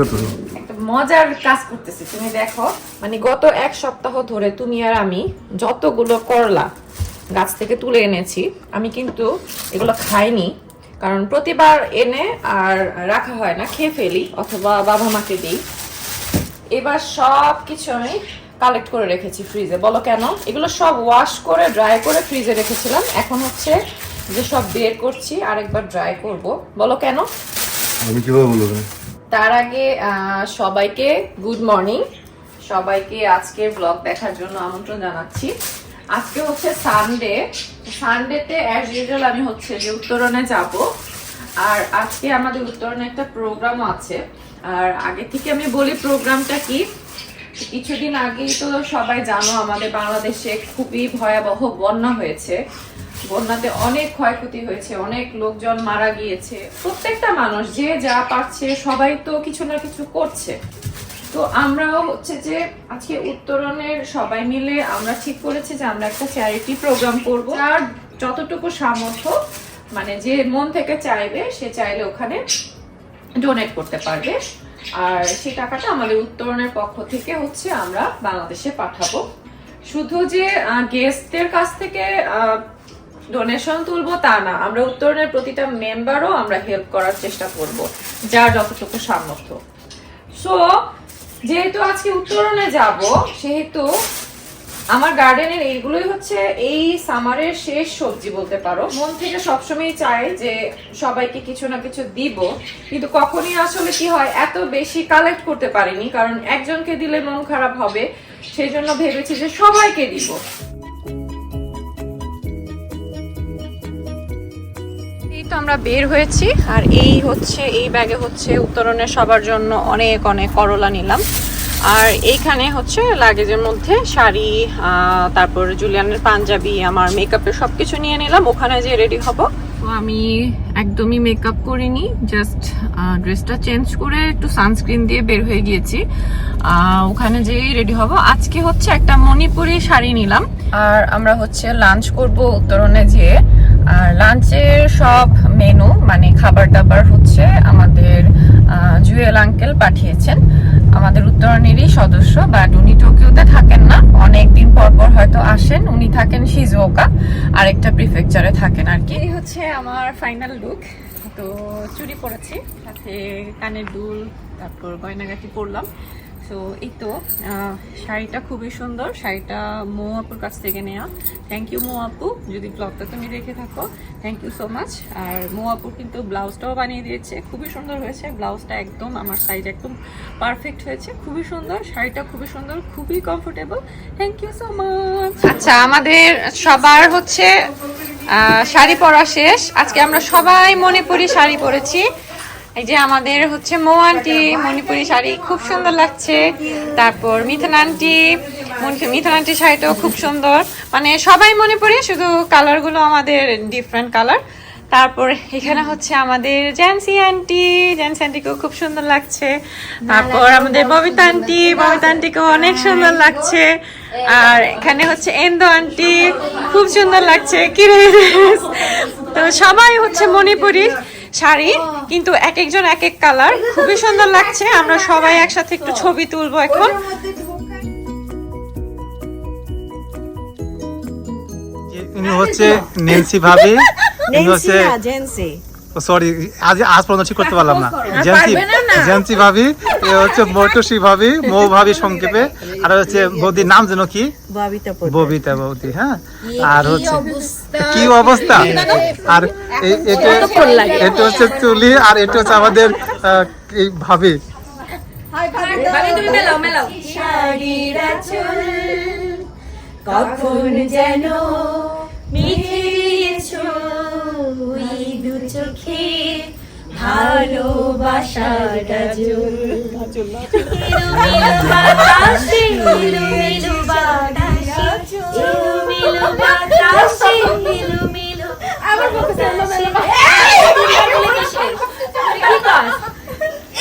করতেছো মজার কাজ করতেছি তুমি দেখো। মানে গত এক সপ্তাহ ধরে তুমি আর আমি যতগুলো করলা গাছ থেকে তুলে এনেছি আমি কিন্তু এগুলো খাইনি। কারণ প্রতিবার এনে আর রাখা হয় না খেয়ে ফেলি অথবা বাবা মাকে দিই। এবার সব কিছু আমি কালেক্ট করে রেখেছি ফ্রিজে বলো কেন? এগুলো সব ওয়াশ করে ড্রাই করে ফ্রিজে রেখেছিলাম। এখন হচ্ছে যে সব বের করছি আরেকবার ড্রাই করব। বলো কেন? আমি কীভাবে বলব? তার আগে সবাইকে গুড মর্নিং সবাইকে আজকের ব্লগ দেখার জন্য আমন্ত্রণ জানাচ্ছি। আজকে হচ্ছে সানডে সানডেতে অ্যাজ ইউজুয়াল আমি হচ্ছে যে উত্তরণে যাব। আর আজকে আমাদের উত্তরণে একটা প্রোগ্রাম আছে। আর আগে থেকে আমি বলি প্রোগ্রামটা কি? কিছুদিন আগেই তো সবাই জানো, আমাদের বাংলাদেশে খুবই ভয়াবহ বন্যা হয়েছে। বন্যাতে অনেক ক্ষয়ক্ষতি হয়েছে, অনেক লোকজন মারা গিয়েছে। প্রত্যেকটা মানুষ যে যা পারছে সবাই তো কিছু না কিছু করছে। তো আমরাও হচ্ছে যে আজকে উত্তরণের সবাই মিলে আমরা ঠিক করেছি যে আমরা একটা চ্যারিটি প্রোগ্রাম করব। আর যতটুকু সামর্থ্য মানে যে মন থেকে চাইবে, সে চাইলে ওখানে ডোনেট করতে পারবে। আর সেই টাকাটা আমাদের উত্তরণের পক্ষ থেকে হচ্ছে আমরা বাংলাদেশে পাঠাবো। শুধু যে গেস্টদের কাছ থেকে ডোনেশন তুলবো তা না। আমরা উত্তরণের প্রতিটা মেম্বারও আমরা হেল্প করার চেষ্টা করব, যার যতটুকু সামর্থ্য। সো যেহেতু আজকে উত্তরণে যাব, সেহেতু আমার গার্ডেনের এইগুলোই হচ্ছে এই সামারের শেষ সবজি বলতে পারো। মন থেকে সবসময় চাই যে সবাইকে কিছু না কিছু দিব, কিন্তু কখনই আসলে কি হয়, এত বেশি কালেক্ট করতে পারিনি, কারণ একজনকে দিলে মন খারাপ হবে সেই জন্য ভেবেছি যে সবাইকে দিব। আমরা বের হয়েছি আর এই হচ্ছে এই ব্যাগে হচ্ছে উত্তরণের সবার জন্য অনেক অনেক করলা নিলাম। আর এইখানে হচ্ছে লাগেজের মধ্যে শাড়ি তারপর জুলিয়ানের পাঞ্জাবি আমার মেকআপের সব কিছু নিয়ে নিলাম। ওখানে যে রেডি হব। তো আমি একদমই মেকআপ করিনি জাস্ট ড্রেসটা চেঞ্জ করে একটু সানস্ক্রিন দিয়ে বের হয়ে গিয়েছি। ওখানে যেই রেডি হব। আজকে হচ্ছে একটা মণিপুরি শাড়ি নিলাম। আর আমরা হচ্ছে লাঞ্চ করব উত্তরণে যেয়ে। আর লাঞ্চের সব মেনু মানে খাবার দাবার হচ্ছে আমাদের জুয়েল আঙ্কেল পাঠিয়েছেন। আমাদের উত্তরণেরই সদস্য বাট উনি টোকিওতে থাকেন না। অনেক দিন পর পর হয়তো আসেন। উনি থাকেন শিজুওকা আরেকটা প্রিফেকচারে থাকেন আর কি। হচ্ছে আমার ফাইনাল লুক তো চুরি পরেছি সাথে কানের দুল, তারপর গয়নাগাটি পরলাম। তো এই তো শাড়িটা খুবই সুন্দর। শাড়িটা মৌ আপুর কাছ থেকে নেওয়া থ্যাংক ইউ মৌ আপু, যদি ব্লগটা তুমি দেখে থাকো থ্যাংক ইউ সো মাচ আর মৌ আপু কিন্তু ব্লাউজটাও বানিয়ে দিয়েছে, খুবই সুন্দর হয়েছে। ব্লাউজটা একদম, আমার সাইজ একদম পারফেক্ট হয়েছে, খুবই সুন্দর। শাড়িটা খুবই সুন্দর, খুবই comfortable thank you so much আচ্ছা আমাদের সবার হচ্ছে শাড়ি পরা শেষ। আজকে আমরা সবাই মনে করি শাড়ি পরেছি। এই যে আমাদের হচ্ছে মৌ আন্টি, মণিপুরি শাড়ি খুব সুন্দর লাগছে। তারপর মিথুন আন্টি মিথুন আন্টি শাড়িটাও খুব সুন্দর। মানে সবাই মণিপুরি শুধু কালারগুলো আমাদের ডিফারেন্ট কালার তারপর এখানে হচ্ছে আমাদের জ্যান্সি আন্টি, জ্যান্সি আন্টিকেও খুব সুন্দর লাগছে। তারপর আমাদের ববিতা আন্টি, ববিতা আন্টিকেও অনেক সুন্দর লাগছে। আর এখানে হচ্ছে এন্দো আন্টি, খুব সুন্দর লাগছে কি তো সবাই হচ্ছে মণিপুরি। শাড়ি কিন্তু এক একজন এক এক কালার। খুবই সুন্দর লাগছে। আমরা সবাই একসাথে একটু ছবি তুলবো এখন। ইনি হচ্ছে নেন্সি ভাবি ইনি হচ্ছে জেন্সি। সরি আজ আজ পর্যন্ত ঠিক করতে পারলাম না। জেন্সি জেন্সি ভাবি এ হচ্ছে মৌটসী ভাবি মৌ ভাবি সংক্ষেপে আর হচ্ছে বৌদির নাম যেন কি? ববিতা বৌদি হ্যাঁ? আর হচ্ছে কি অবস্থা? আর এটা এটা হচ্ছে চুলি আর এটা হচ্ছে আমাদের এই ভাবি? কখন যেন দু চোখে। ভালোবাসাটা জল বাতাসে ইলুমিলু বাতাসে ইলুমিলু বাতাসে ইলুমিলু আমার বাতাসে। কি কাজ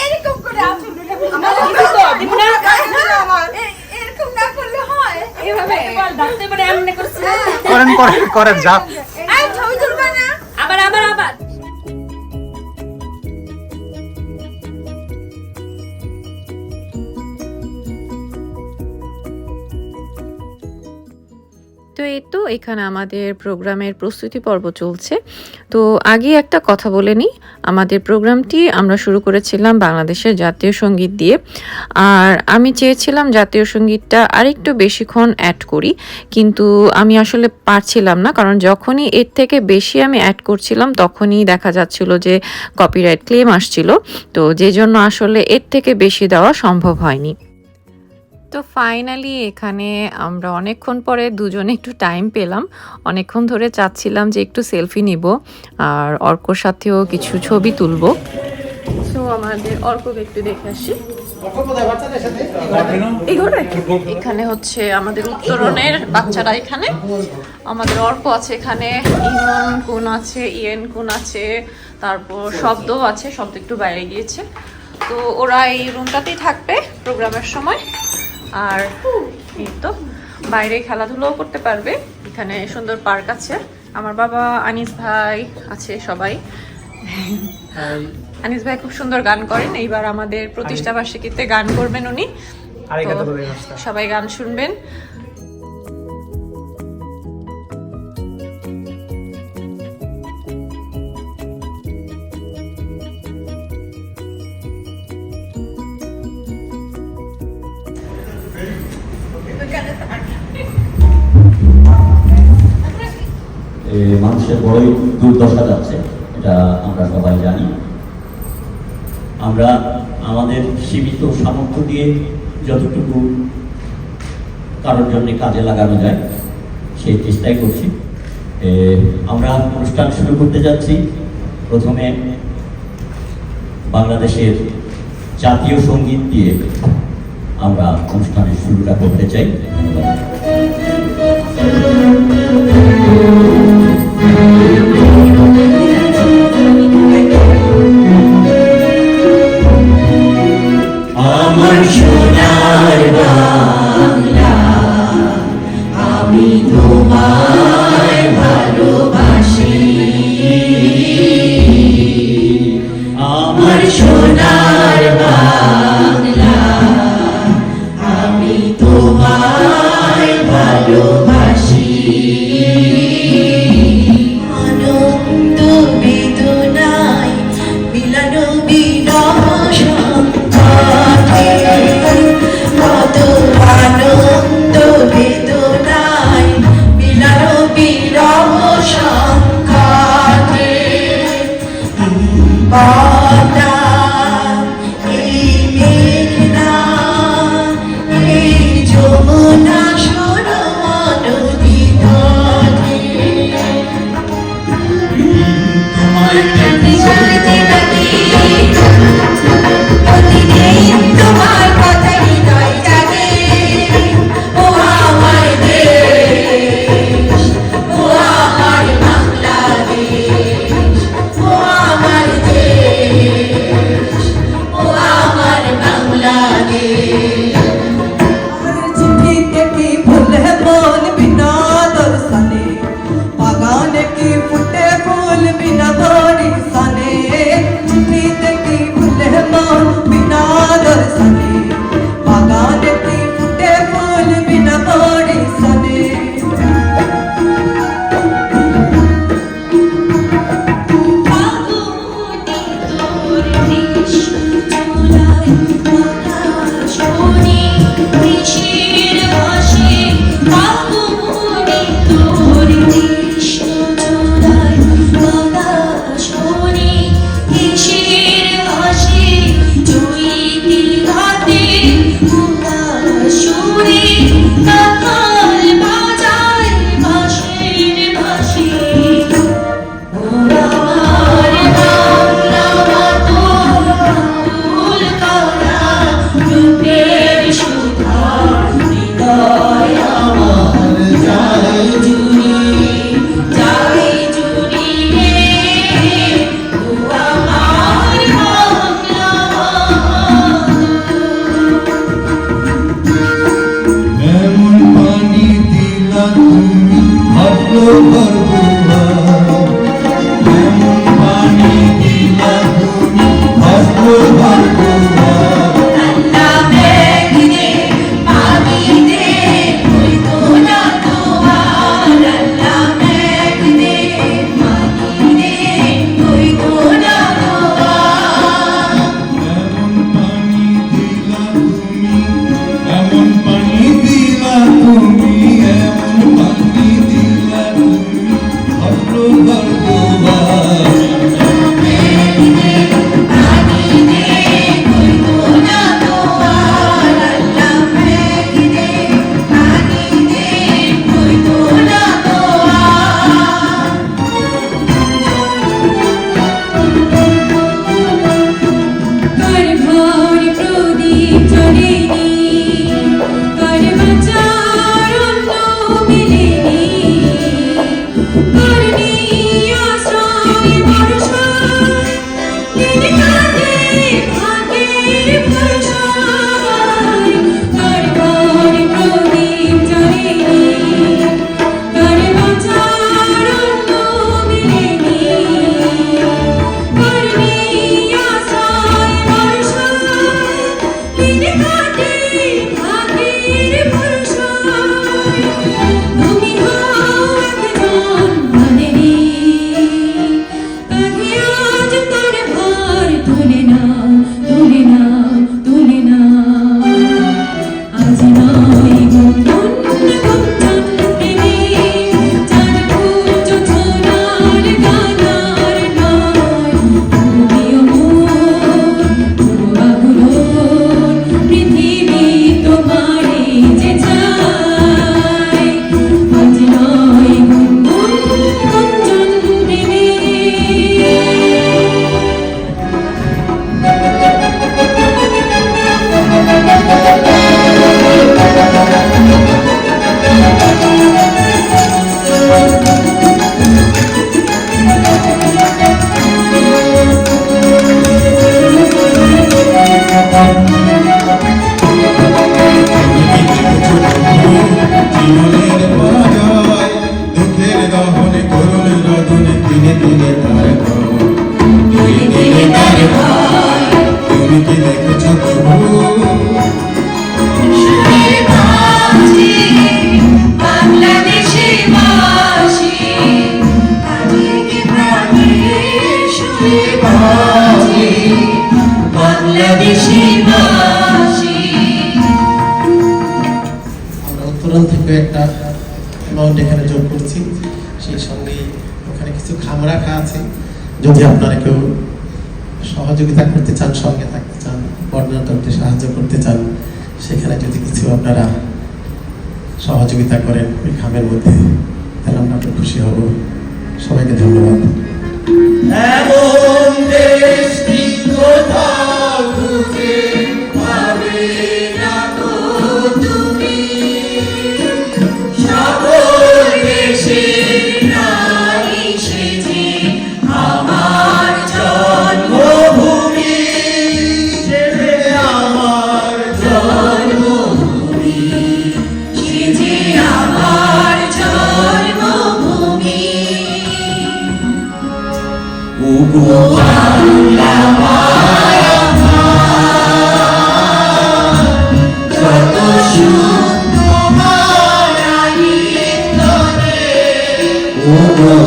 এরকম করে আঁচল আমার তো দিব না। এরকম না করলে হয়। এভাবে। ডাকতে পারে এমনি করছে। করেন করেন করেন যা এখানে আমাদের প্রোগ্রামের প্রস্তুতি পর্ব চলছে। তো আগে একটা কথা বলে নিই। আমাদের প্রোগ্রামটি আমরা শুরু করেছিলাম বাংলাদেশের জাতীয় সংগীত দিয়ে। আর আমি চেয়েছিলাম জাতীয় সঙ্গীতটা আরেকটু বেশিক্ষণ অ্যাড করি, কিন্তু আমি আসলে পারছিলাম না, কারণ যখনই এর থেকে বেশি আমি অ্যাড করছিলাম, তখনই দেখা যাচ্ছিল যে কপিরাইট ক্লেম আসছিল। তো যে জন্য আসলে এর থেকে বেশি দেওয়া সম্ভব হয়নি। তো ফাইনালি এখানে আমরা অনেকক্ষণ পরে দুজনে একটু টাইম পেলাম। অনেকক্ষণ ধরে চাচ্ছিলাম যে একটু সেলফি নিব আর অর্কর সাথেও কিছু ছবি তুলবো। সো আমাদের অর্ককে একটু দেখে আসি। এখানে হচ্ছে আমাদের উত্তরণের বাচ্চারা এখানে। আমাদের অর্ক আছে এখানে, ইমন কোন আছে, ইয়েন কোন আছে, তারপর শব্দ আছে, শব্দ একটু বাইরে গিয়েছে। তো ওরা এই রুমটাতেই থাকবে প্রোগ্রামের সময়। আর এই তো বাইরে খেলাধুলাও করতে পারবে। এখানে সুন্দর পার্ক আছে। আমার বাবা আনিস ভাই আছে সবাই। আনিস ভাই খুব সুন্দর গান করেন। এইবার আমাদের প্রতিষ্ঠা বার্ষিকীতে গান করবেন উনি। সবাই গান শুনবেন। মানুষের বড়ই দুর্দশা যাচ্ছে, এটা আমরা সবাই জানি। আমরা আমাদের সীমিত সামর্থ্য দিয়ে যতটুকু কারোর জন্য কাজে লাগানো যায়, সেই চেষ্টাই করছি। আমরা অনুষ্ঠান শুরু করতে যাচ্ছি। প্রথমে বাংলাদেশের জাতীয় সংগীত দিয়ে আমরা অনুষ্ঠানের শুরুটা করতে চাই। ধন্যবাদ। 아. amor. উত্তরণ থেকে একটা অ্যামাউন্ট এখানে যোগ করছি। সেই সঙ্গে ওখানে কিছু রাখা আছে। যদি আপনারা কেউ সহযোগিতা করতে চান, সঙ্গে থাকতে চান, বর্ণনা করতে, সাহায্য করতে চান, সেখানে যদি কিছু আপনারা সহযোগিতা করেন ওই খামের মধ্যে, তাহলে আমরা খুশি হব। সবাইকে ধন্যবাদ। Oh,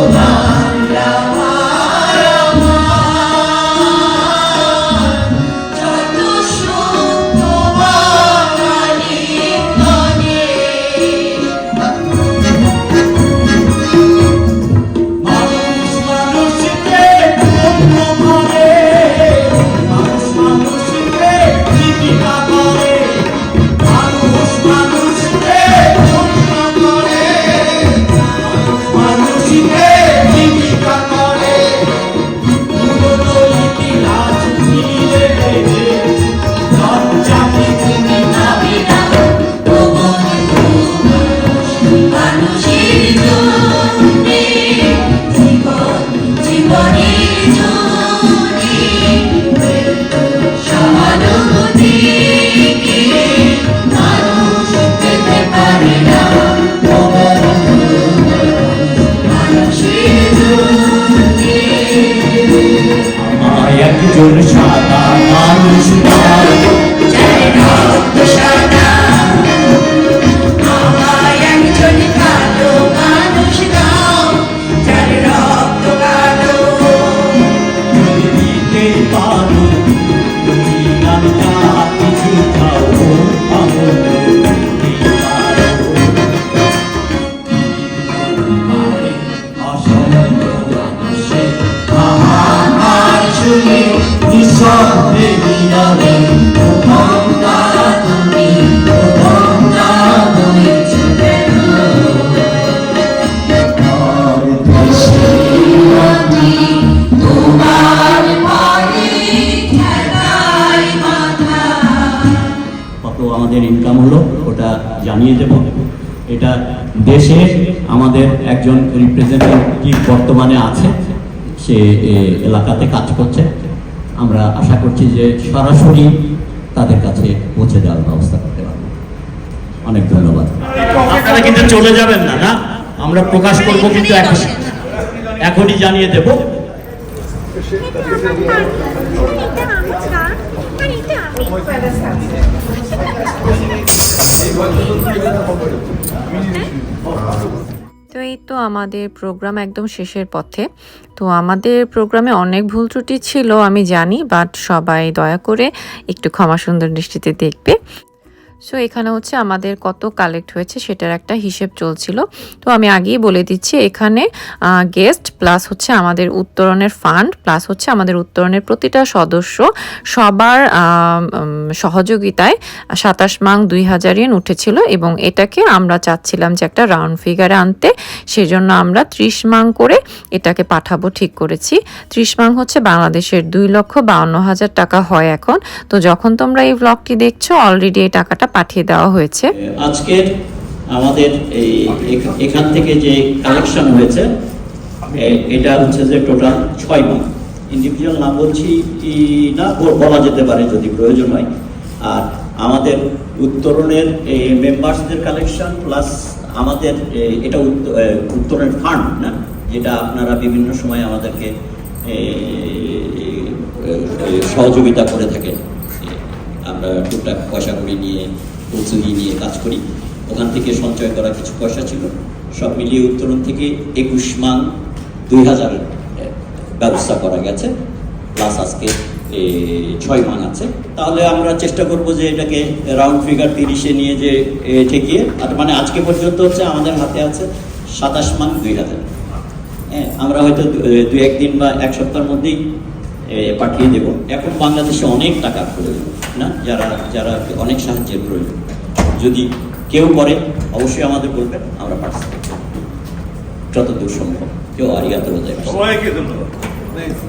আমাদের একজন রিপ্রেজেন্টেটিভ বর্তমানে আছে সে এলাকাতে কাজ করছে। আমরা আশা করছি যে সরাসরি তাদের কাছে পৌঁছে দেওয়ার ব্যবস্থা করতে পারব। অনেক ধন্যবাদ। আপনারা কিন্তু চলে যাবেন না না? আমরা প্রকাশ করব কিন্তু এখন এখনই জানিয়ে দেব। তো এই তো আমাদের প্রোগ্রাম একদম শেষের পথে। তো আমাদের প্রোগ্রামে অনেক ভুল ত্রুটি ছিল, আমি জানি বাট সবাই দয়া করে একটু ক্ষমা সুন্দর দৃষ্টিতে দেখবে। সো এখানে হচ্ছে আমাদের কত কালেক্ট হয়েছে সেটার একটা হিসেব চলছিল। তো আমি আগেই বলে দিচ্ছি, এখানে গেস্ট প্লাস হচ্ছে আমাদের উত্তরণের ফান্ড প্লাস হচ্ছে আমাদের উত্তরণের প্রতিটা সদস্য। সবার সহযোগিতায় সাতাশ মাং দুই হাজার ইয়েন উঠেছিল এবং এটাকে আমরা চাচ্ছিলাম যে একটা রাউন্ড ফিগারে আনতে। সেজন্য আমরা ত্রিশ মাং করে এটাকে পাঠাবো, ঠিক করেছি। ত্রিশ মাং হচ্ছে বাংলাদেশের দুই লক্ষ বাউন্ন হাজার টাকা হয় এখন। তো যখন তোমরা এই ব্লগটি দেখছ অলরেডি এই টাকাটা পাঠিয়ে দেওয়া হয়েছে। আজকের আমাদের এই এখ- এখান থেকে যে কালেকশন হয়েছে এটা হচ্ছে যে টোটাল ছয় মাস ইন্ডিভিজুয়াল নাম বলছি না, বলা যেতে পারে যদি প্রয়োজন হয়। আর আমাদের উত্তরণের মেম্বার্সদের কালেকশন প্লাস আমাদের এটা উত্তরণের ফান্ড না, যেটা আপনারা বিভিন্ন সময় আমাদেরকে সহযোগিতা করে থাকেন। টুকটাক পয়সা করে নিয়ে কচুরি নিয়ে কাজ করি। ওখান থেকে সঞ্চয় করা কিছু পয়সা ছিল। সব মিলিয়ে উত্তরণ থেকে একুশ মান দুই হাজার ব্যবস্থা করা গেছে। প্লাস আজকে ছয় মান আছে। তাহলে আমরা চেষ্টা করব যে এটাকে রাউন্ড ফিগার তিরিশে নিয়ে যে ঠেকিয়ে, আর মানে আজকে পর্যন্ত হচ্ছে আমাদের হাতে আছে সাতাশ মান দুই হাজার। হ্যাঁ আমরা হয়তো দু- একদিন বা এক সপ্তাহের মধ্যেই পাঠিয়ে দেব। এখন বাংলাদেশে অনেক টাকা প্রয়োজন, না? যারা যারা অনেক সাহায্যের প্রয়োজন। যদি কেউ করে, অবশ্যই আমাদের বলবেন আমরা পার্টিসিপেট করব। যতদূর সম্ভব। কেউ আরিয়াতে বোঝায় সবাইকে ধন্যবাদ।